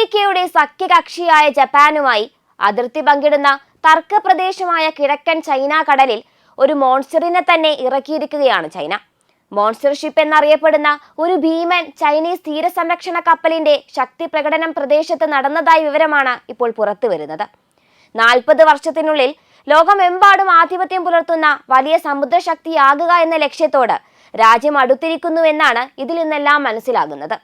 അമേരിക്കയുടെ സഖ്യകക്ഷിയായ ജപ്പാനുമായി അതിർത്തി പങ്കിടുന്ന തർക്ക പ്രദേശമായ കിഴക്കൻ ചൈന കടലിൽ ഒരു മോൺസ്റ്ററിനെ തന്നെ ഇറക്കിയിരിക്കുകയാണ് ചൈന. മോൺസ്റ്റർ ഷിപ്പ് എന്നറിയപ്പെടുന്ന ഒരു ഭീമൻ ചൈനീസ് തീരസംരക്ഷണ കപ്പലിന്റെ ശക്തി പ്രകടനം പ്രദേശത്ത് നടന്നതായി വിവരമാണ് ഇപ്പോൾ പുറത്തു വരുന്നത്. നാൽപ്പത് വർഷത്തിനുള്ളിൽ ലോകമെമ്പാടും ആധിപത്യം പുലർത്തുന്ന വലിയ സമുദ്രശക്തിയാകുക എന്ന ലക്ഷ്യത്തോട് രാജ്യം അടുത്തിരിക്കുന്നുവെന്നാണ് ഇതിൽ നിന്നെല്ലാം മനസ്സിലാകുന്നത്.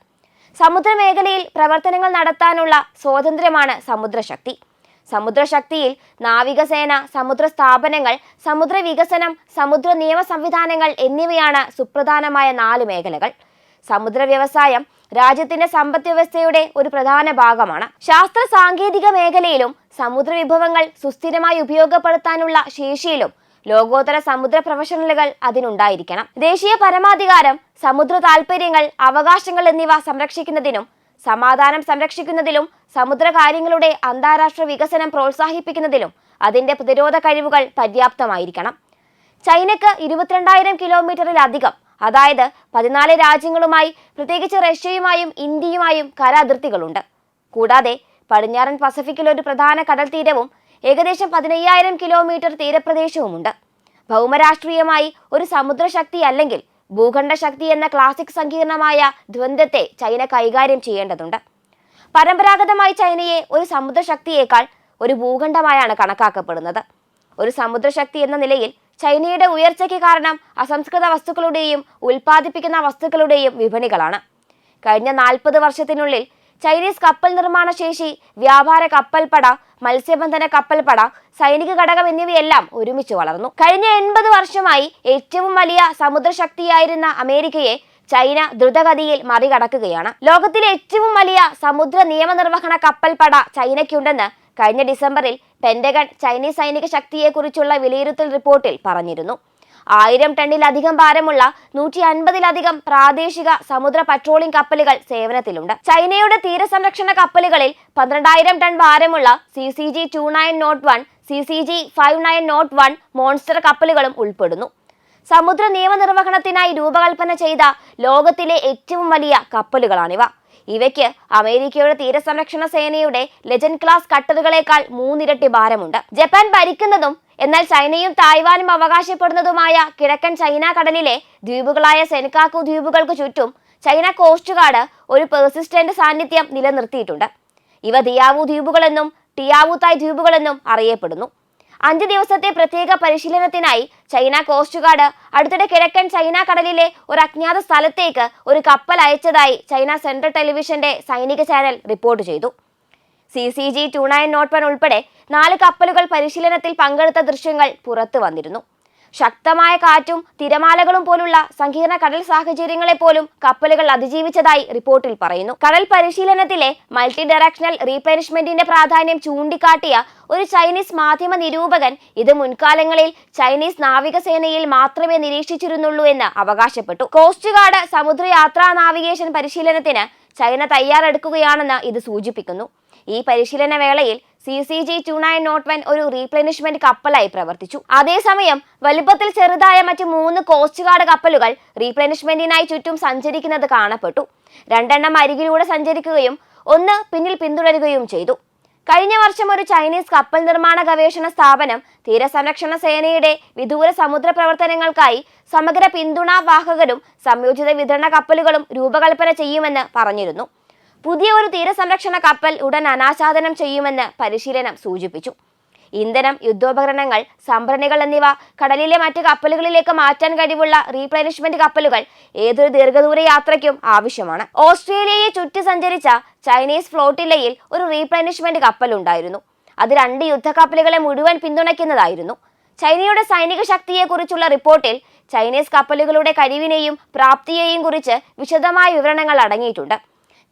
സമുദ്രമേഖലയിൽ പ്രവർത്തനങ്ങൾ നടത്താനുള്ള സ്വാതന്ത്ര്യമാണ് സമുദ്രശക്തി. സമുദ്രശക്തിയിൽ നാവികസേന സമുദ്ര സ്ഥാപനങ്ങൾ സമുദ്ര വികസനം സമുദ്ര നിയമ സംവിധാനങ്ങൾ എന്നിവയാണ് സുപ്രധാനമായ നാല് മേഖലകൾ. സമുദ്ര വ്യവസായം രാജ്യത്തിന്റെ സമ്പദ് വ്യവസ്ഥയുടെ ഒരു പ്രധാന ഭാഗമാണ്. ശാസ്ത്ര സാങ്കേതിക മേഖലയിലും സമുദ്ര വിഭവങ്ങൾ സുസ്ഥിരമായി ഉപയോഗപ്പെടുത്താനുള്ള ശേഷിയിലും ലോകോത്തര സമുദ്ര പ്രൊഫഷണലുകൾ അതിനുണ്ടായിരിക്കണം. ദേശീയ പരമാധികാരം സമുദ്ര താൽപ്പര്യങ്ങൾ അവകാശങ്ങൾ എന്നിവ സംരക്ഷിക്കുന്നതിനും സമാധാനം സംരക്ഷിക്കുന്നതിലും സമുദ്ര കാര്യങ്ങളുടെ അന്താരാഷ്ട്ര വികസനം പ്രോത്സാഹിപ്പിക്കുന്നതിലും അതിന്റെ പ്രതിരോധ കഴിവുകൾ പര്യാപ്തമായിരിക്കണം. ചൈനക്ക് ഇരുപത്തിരണ്ടായിരം കിലോമീറ്ററിലധികം അതായത് പതിനാല് രാജ്യങ്ങളുമായി പ്രത്യേകിച്ച് റഷ്യയുമായും ഇന്ത്യയുമായും കര അതിർത്തികളുണ്ട് കൂടാതെ പടിഞ്ഞാറൻ പസഫിക്കിൽ ഒരു പ്രധാന കടൽ തീരവും ഏകദേശം പതിനയ്യായിരം കിലോമീറ്റർ തീരപ്രദേശവുമുണ്ട്. ഭൗമരാഷ്ട്രീയമായി ഒരു സമുദ്രശക്തി അല്ലെങ്കിൽ ഭൂഖണ്ഡ ശക്തി എന്ന ക്ലാസിക് സങ്കീർണമായ ദ്വന്ദ്വത്തെ ചൈന കൈകാര്യം ചെയ്യേണ്ടതുണ്ട്. പരമ്പരാഗതമായി ചൈനയെ ഒരു സമുദ്രശക്തിയേക്കാൾ ഒരു ഭൂഖണ്ഡമായാണ് കണക്കാക്കപ്പെടുന്നത്. ഒരു സമുദ്രശക്തി എന്ന നിലയിൽ ചൈനയുടെ ഉയർച്ചയ്ക്ക് കാരണം അസംസ്കൃത വസ്തുക്കളുടെയും ഉൽപ്പാദിപ്പിക്കുന്ന വസ്തുക്കളുടെയും വിപണികളാണ്. കഴിഞ്ഞ നാൽപ്പത് വർഷത്തിനുള്ളിൽ ചൈനീസ് കപ്പൽ നിർമ്മാണ ശേഷി വ്യാപാര കപ്പൽപ്പട മത്സ്യബന്ധന കപ്പൽപ്പട സൈനിക ഘടകം എന്നിവയെല്ലാം ഒരുമിച്ച് വളർന്നു. കഴിഞ്ഞ എൺപത് വർഷമായി ഏറ്റവും വലിയ സമുദ്രശക്തിയായിരുന്ന അമേരിക്കയെ ചൈന ദ്രുതഗതിയിൽ മറികടക്കുകയാണ്. ലോകത്തിലെ ഏറ്റവും വലിയ സമുദ്ര നിയമനിർവഹണ കപ്പൽപ്പട ചൈനയ്ക്കുണ്ടെന്ന് കഴിഞ്ഞ ഡിസംബറിൽ പെന്റഗൺ ചൈനീസ് സൈനിക ശക്തിയെക്കുറിച്ചുള്ള വിലയിരുത്തൽ റിപ്പോർട്ടിൽ പറഞ്ഞിരുന്നു. ആയിരം ടണ്ണിലധികം ഭാരമുള്ള നൂറ്റി അൻപതിലധികം പ്രാദേശിക സമുദ്ര പട്രോളിംഗ് കപ്പലുകൾ സേവനത്തിലുണ്ട്. ചൈനയുടെ തീരസംരക്ഷണ കപ്പലുകളിൽ പന്ത്രണ്ടായിരം ടൺ ഭാരമുള്ള C C G two nine nought one C C G five nine nought one monster കപ്പലുകളും ഉൾപ്പെടുന്നു. സമുദ്ര നിയമനിർവഹണത്തിനായി രൂപകൽപ്പന ചെയ്ത ലോകത്തിലെ ഏറ്റവും വലിയ കപ്പലുകളാണിവ. ഇവയ്ക്ക് അമേരിക്കയുടെ തീരസംരക്ഷണ സേനയുടെ ലെജൻഡ് ക്ലാസ് കട്ടറുകളേക്കാൾ മൂന്നിരട്ടി ഭാരമുണ്ട്. ജപ്പാൻ ഭരിക്കുന്നതും എന്നാൽ ചൈനയും തായ്വാനും അവകാശപ്പെടുന്നതുമായ കിഴക്കൻ ചൈന കടലിലെ ദ്വീപുകളായ സെൻകാക്കു ദ്വീപുകൾക്ക് ചുറ്റും ചൈന കോസ്റ്റ് ഗാർഡ് ഒരു പെർസിസ്റ്റന്റ് സാന്നിധ്യം നിലനിർത്തിയിട്ടുണ്ട്. ഇവ ദിയാവു ദ്വീപുകളെന്നും ടിയാവുതായ് ദ്വീപുകളെന്നും അറിയപ്പെടുന്നു. അഞ്ച് ദിവസത്തെ പ്രത്യേക പരിശീലനത്തിനായി ചൈന കോസ്റ്റ് ഗാർഡ് അടുത്തിടെ കിഴക്കൻ ചൈന കടലിലെ ഒരു അജ്ഞാത സ്ഥലത്തേക്ക് ഒരു കപ്പൽ അയച്ചതായി ചൈന സെൻട്രൽ ടെലിവിഷന്റെ സൈനിക ചാനൽ റിപ്പോർട്ട് ചെയ്തു. C C G two nine nought one ഉൾപ്പെടെ നാല് കപ്പലുകൾ പരിശീലനത്തിൽ പങ്കെടുത്ത ദൃശ്യങ്ങൾ പുറത്തു വന്നിരുന്നു. ശക്തമായ കാറ്റും തിരമാലകളും പോലുള്ള സങ്കീർണ കടൽ സാഹചര്യങ്ങളെ പോലും കപ്പലുകൾ അതിജീവിച്ചതായി റിപ്പോർട്ടിൽ പറയുന്നു. കടൽ പരിശീലനത്തിലെ മൾട്ടി ഡയറക്ഷണൽ റീപ്ലനിഷ്മെന്റിന്റെ പ്രാധാന്യം ചൂണ്ടിക്കാട്ടിയ ഒരു ചൈനീസ് മാധ്യമ നിരൂപകൻ ഇത് മുൻകാലങ്ങളിൽ ചൈനീസ് നാവികസേനയിൽ മാത്രമേ നിരീക്ഷിച്ചിരുന്നുള്ളൂ എന്ന് അവകാശപ്പെട്ടു. കോസ്റ്റ് ഗാർഡ് സമുദ്രയാത്രാ നാവിഗേഷൻ പരിശീലനത്തിന് ചൈന തയ്യാറെടുക്കുകയാണെന്ന് ഇത് സൂചിപ്പിക്കുന്നു. ഈ പരിശീലന വേളയിൽ C C G two nine nought one ഒരു റീപ്ലേനിഷ്മെന്റ് കപ്പലായി പ്രവർത്തിച്ചു. അതേസമയം വലുപ്പത്തിൽ ചെറുതായ മറ്റ് മൂന്ന് കോസ്റ്റ് ഗാർഡ് കപ്പലുകൾ റീപ്ലേനിഷ്മെന്റിനായി ചുറ്റും സഞ്ചരിക്കുന്നത് കാണപ്പെട്ടു. രണ്ടെണ്ണം അരികിലൂടെ സഞ്ചരിക്കുകയും ഒന്ന് പിന്നിൽ പിന്തുടരുകയും ചെയ്തു. കഴിഞ്ഞ വർഷം ഒരു ചൈനീസ് കപ്പൽ നിർമ്മാണ ഗവേഷണ സ്ഥാപനം തീരസംരക്ഷണ സേനയുടെ വിദൂര സമുദ്ര പ്രവർത്തനങ്ങൾക്കായി സമഗ്ര പിന്തുണാ വാഹകരും സംയോജിത വിതരണ കപ്പലുകളും രൂപകൽപ്പന ചെയ്യുമെന്ന് പറഞ്ഞിരുന്നു. പുതിയ ഒരു തീരസംരക്ഷണ കപ്പൽ ഉടൻ അനാച്ഛാദനം ചെയ്യുമെന്ന് പരിശീലനം സൂചിപ്പിച്ചു. ഇന്ധനം യുദ്ധോപകരണങ്ങൾ സംഭരണികൾ എന്നിവ കടലിലെ മറ്റ് കപ്പലുകളിലേക്ക് മാറ്റാൻ കഴിവുള്ള റീപ്ലനിഷ്മെന്റ് കപ്പലുകൾ ഏതൊരു ദീർഘദൂര യാത്രയ്ക്കും ആവശ്യമാണ്. ഓസ്ട്രേലിയയെ ചുറ്റി സഞ്ചരിച്ച ചൈനീസ് ഫ്ലോട്ടില്ലയിൽ ഒരു റീപ്ലനിഷ്മെന്റ് കപ്പൽ ഉണ്ടായിരുന്നു. അത് രണ്ട് യുദ്ധക്കപ്പലുകളെ മുഴുവൻ പിന്തുണയ്ക്കുന്നതായിരുന്നു. ചൈനയുടെ സൈനിക ശക്തിയെക്കുറിച്ചുള്ള റിപ്പോർട്ടിൽ ചൈനീസ് കപ്പലുകളുടെ കഴിവിനെയും പ്രാപ്തിയെയും കുറിച്ച് വിശദമായ വിവരണങ്ങൾ അടങ്ങിയിട്ടുണ്ട്.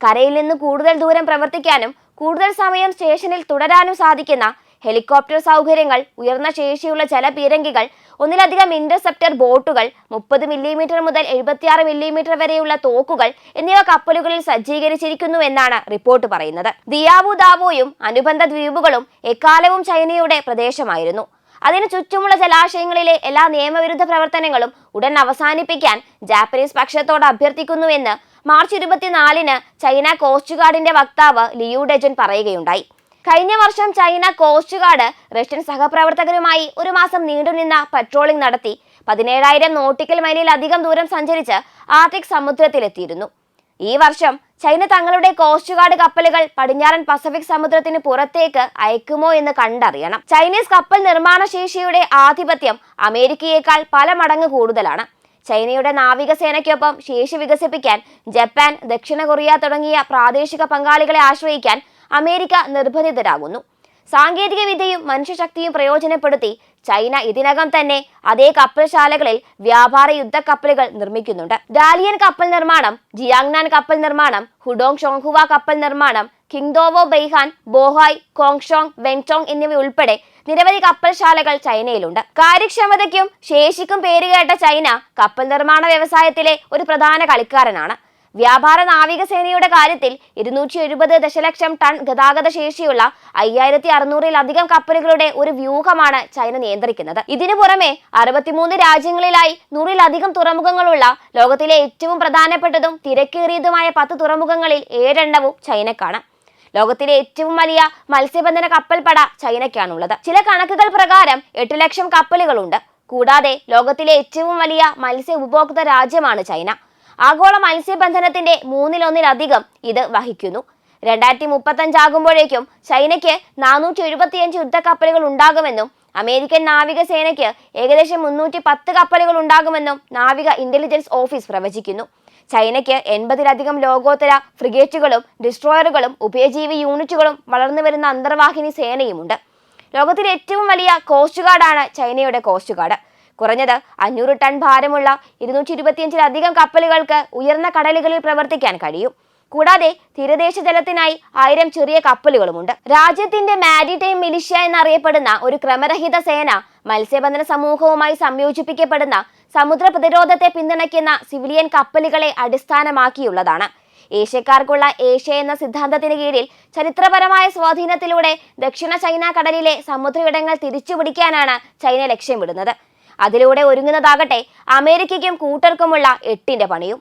കരയിൽ നിന്ന് കൂടുതൽ ദൂരം പ്രവർത്തിക്കാനും കൂടുതൽ സമയം സ്റ്റേഷനിൽ തുടരാനും സാധിക്കുന്ന ഹെലികോപ്റ്റർ സൗകര്യങ്ങൾ ഉയർന്ന ശേഷിയുള്ള ജലപീരങ്കികൾ ഒന്നിലധികം ഇന്റർസെപ്റ്റർ ബോട്ടുകൾ മുപ്പത് മില്ലിമീറ്റർ മുതൽ എഴുപത്തിയാറ് മില്ലിമീറ്റർ വരെയുള്ള തോക്കുകൾ എന്നിവ കപ്പലുകളിൽ സജ്ജീകരിച്ചിരിക്കുന്നു എന്നാണ് റിപ്പോർട്ട് പറയുന്നത്. ദിയാബു ദാവോയും അനുബന്ധ ദ്വീപുകളും എക്കാലവും ചൈനയുടെ പ്രദേശമായിരുന്നു. അതിനു ചുറ്റുമുള്ള ജലാശയങ്ങളിലെ എല്ലാ നിയമവിരുദ്ധ പ്രവർത്തനങ്ങളും ഉടൻ അവസാനിപ്പിക്കാൻ ജാപ്പനീസ് പക്ഷത്തോട് അഭ്യർത്ഥിക്കുന്നുവെന്ന് മാർച്ച് ഇരുപത്തിനാലിന് ചൈന കോസ്റ്റ് ഗാർഡിന്റെ വക്താവ് ലിയു ഡെജൻ പറയുകയുണ്ടായി. കഴിഞ്ഞ വർഷം ചൈന കോസ്റ്റ് ഗാർഡ് റഷ്യൻ സഹപ്രവർത്തകരുമായി ഒരു മാസം നീണ്ടുനിന്ന പട്രോളിംഗ് നടത്തി പതിനേഴായിരം നോട്ടിക്കൽ മൈലിലധികം ദൂരം സഞ്ചരിച്ച് ആർട്ടിക് സമുദ്രത്തിലെത്തിയിരുന്നു. ഈ വർഷം ചൈന തങ്ങളുടെ കോസ്റ്റ് ഗാർഡ് കപ്പലുകൾ പടിഞ്ഞാറൻ പസഫിക് സമുദ്രത്തിന് പുറത്തേക്ക് അയക്കുമോ എന്ന് കണ്ടറിയണം. ചൈനീസ് കപ്പൽ നിർമ്മാണ ശേഷിയുടെ ആധിപത്യം അമേരിക്കയേക്കാൾ പല മടങ്ങ് കൂടുതലാണ്. ചൈനയുടെ നാവികസേനയ്ക്കൊപ്പം ശേഷി വികസിപ്പിക്കാൻ ജപ്പാൻ ദക്ഷിണ കൊറിയ തുടങ്ങിയ പ്രാദേശിക പങ്കാളികളെ ആശ്രയിക്കാൻ അമേരിക്ക നിർബന്ധിതരാകുന്നു. സാങ്കേതിക വിദ്യയും മനുഷ്യശക്തിയും പ്രയോജനപ്പെടുത്തി ചൈന ഇതിനകം തന്നെ അതേ കപ്പൽശാലകളിൽ വ്യാപാര യുദ്ധ കപ്പലുകൾ നിർമ്മിക്കുന്നുണ്ട്. ഡാലിയൻ കപ്പൽ നിർമ്മാണം ജിയാങ്നാൻ കപ്പൽ നിർമ്മാണം ഹുഡോങ് ഷോങ്ഹുവ കപ്പൽ നിർമ്മാണം കിങ്ദോവോ ബൈഹാൻ ബോഹായ് കോങ്ഷോങ് എന്നിവ ഉൾപ്പെടെ നിരവധി കപ്പൽശാലകൾ ചൈനയിലുണ്ട്. കാര്യക്ഷമതയ്ക്കും ശേഷിക്കും പേരുകേട്ട ചൈന കപ്പൽ നിർമ്മാണ വ്യവസായത്തിലെ ഒരു പ്രധാന കളിക്കാരനാണ്. വ്യാപാര നാവികസേനയുടെ കാര്യത്തിൽ ഇരുന്നൂറ്റി എഴുപത് ദശലക്ഷം ടൺ ഗതാഗത ശേഷിയുള്ള അയ്യായിരത്തി അറുന്നൂറിലധികം കപ്പലുകളുടെ ഒരു വ്യൂഹമാണ് ചൈന നിയന്ത്രിക്കുന്നത്. ഇതിനു പുറമെ അറുപത്തിമൂന്ന് രാജ്യങ്ങളിലായി നൂറിലധികം തുറമുഖങ്ങളുള്ള ലോകത്തിലെ ഏറ്റവും പ്രധാനപ്പെട്ടതും തിരക്കേറിയതുമായ പത്ത് തുറമുഖങ്ങളിൽ ഏഴെണ്ണവും ചൈനക്കാണ്. ലോകത്തിലെ ഏറ്റവും വലിയ മത്സ്യബന്ധന കപ്പൽപ്പട ചൈനയ്ക്കാണുള്ളത്. ചില കണക്കുകൾ പ്രകാരം എട്ട് ലക്ഷം കപ്പലുകളുണ്ട്. കൂടാതെ ലോകത്തിലെ ഏറ്റവും വലിയ മത്സ്യ ഉപഭോക്ത രാജ്യമാണ് ചൈന. ആഗോള മത്സ്യബന്ധനത്തിന്റെ മൂന്നിലൊന്നിലധികം ഇത് വഹിക്കുന്നു. രണ്ടായിരത്തി മുപ്പത്തഞ്ചാകുമ്പോഴേക്കും ചൈനയ്ക്ക് നാനൂറ്റി എഴുപത്തിയഞ്ച് യുദ്ധക്കപ്പലുകൾ ഉണ്ടാകുമെന്നും അമേരിക്കൻ നാവികസേനയ്ക്ക് ഏകദേശം മുന്നൂറ്റി പത്ത് കപ്പലുകൾ ഉണ്ടാകുമെന്നും നാവിക ഇന്റലിജൻസ് ഓഫീസ് പ്രവചിക്കുന്നു. ചൈനയ്ക്ക് എൺപതിലധികം ലോകോത്തര ഫ്രിഗേറ്റുകളും ഡിസ്ട്രോയറുകളും ഉഭയജീവി യൂണിറ്റുകളും വളർന്നു വരുന്ന അന്തർവാഹിനി സേനയുമുണ്ട്. ലോകത്തിലെ ഏറ്റവും വലിയ കോസ്റ്റ് ഗാർഡാണ് ചൈനയുടെ കോസ്റ്റ് ഗാർഡ് കുറഞ്ഞത് അഞ്ഞൂറ് ടൺ ഭാരമുള്ള ഇരുന്നൂറ്റി ഇരുപത്തിയഞ്ചിലധികം കപ്പലുകൾക്ക് ഉയർന്ന കടലുകളിൽ പ്രവർത്തിക്കാൻ കഴിയും. കൂടാതെ തീരദേശ ജലത്തിനായി ആയിരം ചെറിയ കപ്പലുകളുമുണ്ട്. രാജ്യത്തിന്റെ മാരിടൈം മിലിഷ്യ എന്നറിയപ്പെടുന്ന ഒരു ക്രമരഹിത സേന മത്സ്യബന്ധന സമൂഹവുമായി സംയോജിപ്പിക്കപ്പെടുന്ന സമുദ്ര പ്രതിരോധത്തെ പിന്തുണയ്ക്കുന്ന സിവിലിയൻ കപ്പലുകളെ അടിസ്ഥാനമാക്കിയുള്ളതാണ്. ഏഷ്യക്കാർക്കുള്ള ഏഷ്യ എന്ന സിദ്ധാന്തത്തിന് കീഴിൽ ചരിത്രപരമായ സ്വാധീനത്തിലൂടെ ദക്ഷിണ ചൈന കടലിലെ സമുദ്രയിടങ്ങൾ തിരിച്ചുപിടിക്കാനാണ് ചൈന ലക്ഷ്യമിടുന്നത്. അതിലൂടെ ഒരുങ്ങുന്നതാകട്ടെ അമേരിക്കയ്ക്കും കൂട്ടർക്കുമുള്ള എട്ടിന്റെ പണിയും.